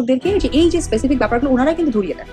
দর্শকদেরকে যে এই যে স্পেসিফিক ব্যাপারগুলো ওনারা কিন্তু ধরিয়ে দেন।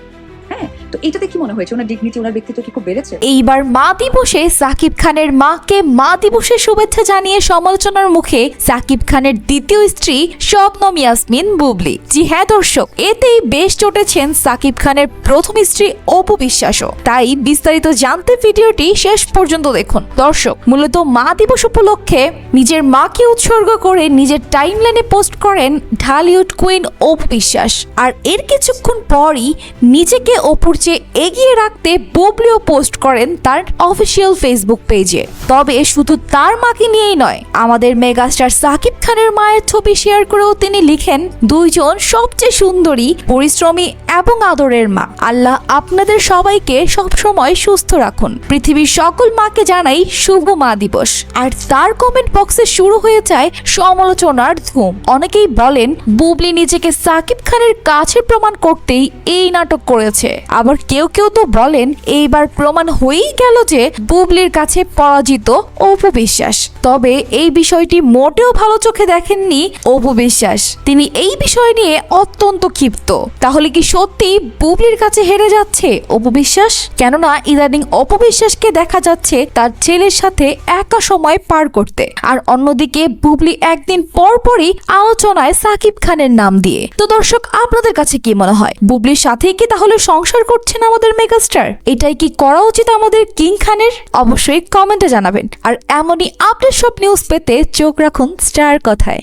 হ্যাঁ তো এটাতে কি মনে হয়েছে? ওনার ডিগনিটি ওনার ব্যক্তিত্ব কি খুব বেড়েছে? এইবার মা দিবসে সাকিব খানের মাকে মা দিবসের শুভেচ্ছা জানিয়ে সমালোচনার মুখে সাকিব খানের দ্বিতীয় স্ত্রী শবনম ইয়াসমিন বুবলি। জি হ্যাঁ দর্শক, এতেই বেশ চটেছেন সাকিব খানের প্রথম স্ত্রী অপু বিশ্বাসও। তাই বিস্তারিত জানতে ভিডিওটি শেষ পর্যন্ত দেখুন। দর্শক, মূলত মা দিবস উপলক্ষে নিজের মাকে উৎসর্গ করে নিজের টাইমলাইনে পোস্ট করেন ঢালিউড কুইন অপু বিশ্বাস। আর এর কিছুক্ষণ পরই নিজেকে অপুর চেয়ে এগিয়ে রাখতে বুবলিও পোস্ট করেন তার অফিসিয়াল ফেসবুক পেজে। তবে শুধু তার মাকে নিয়েই নয়, আমাদের মেগাস্টার সাকিব খানের মায়ের ছবি শেয়ার করেও তিনি লিখেন, দুইজন সবচেয়ে সুন্দরী, পরিশ্রমী এবং আদরের মা। আল্লাহ আপনাদের সবাইকে সবসময় সুস্থ রাখুন। পৃথিবীর সকল মাকে জানাই শুভ মা দিবস। আর তার কমেন্ট বক্সে শুরু হয়ে যায় সমালোচনার ধুম। অনেকেই বলেন, বুবলি নিজেকে সাকিব খানের কাছে প্রমাণ করতেই এই নাটক করেছে। আবার কেউ কেউ তো বলেন, এইবার প্রমাণ হয়েই গেল যে বুবলির কাছে পরাজিত অপু বিশ্বাস। তবে এই বিষয়টি মোটেও ভালো চোখে দেখেননি অপু বিশ্বাস। তিনি এই বিষয় নিয়ে অত্যন্ত ক্ষিপ্ত। তাহলে কি সত্যি বুবলির কাছে হেরে যাচ্ছে অপু বিশ্বাস? কেননা ইদানিং অপু বিশ্বাসকে দেখা যাচ্ছে তার ছেলের সাথে একা সময় পার করতে। আর অন্যদিকে বুবলি একদিন পর পরই আলোচনায় সাকিব খানের নাম দিয়ে। তো দর্শক, আপনাদের কাছে কি মনে হয়? বুবলির সাথেই কি তাহলে সংসার করছেন আমাদের মেগাস্টার? এটাই কি করা উচিত আমাদের কিং খানের? অবশ্যই কমেন্টে জানাবেন। আর এমনই আপডেট সব নিউজ পেতে চোখ রাখুন স্টার কথায়।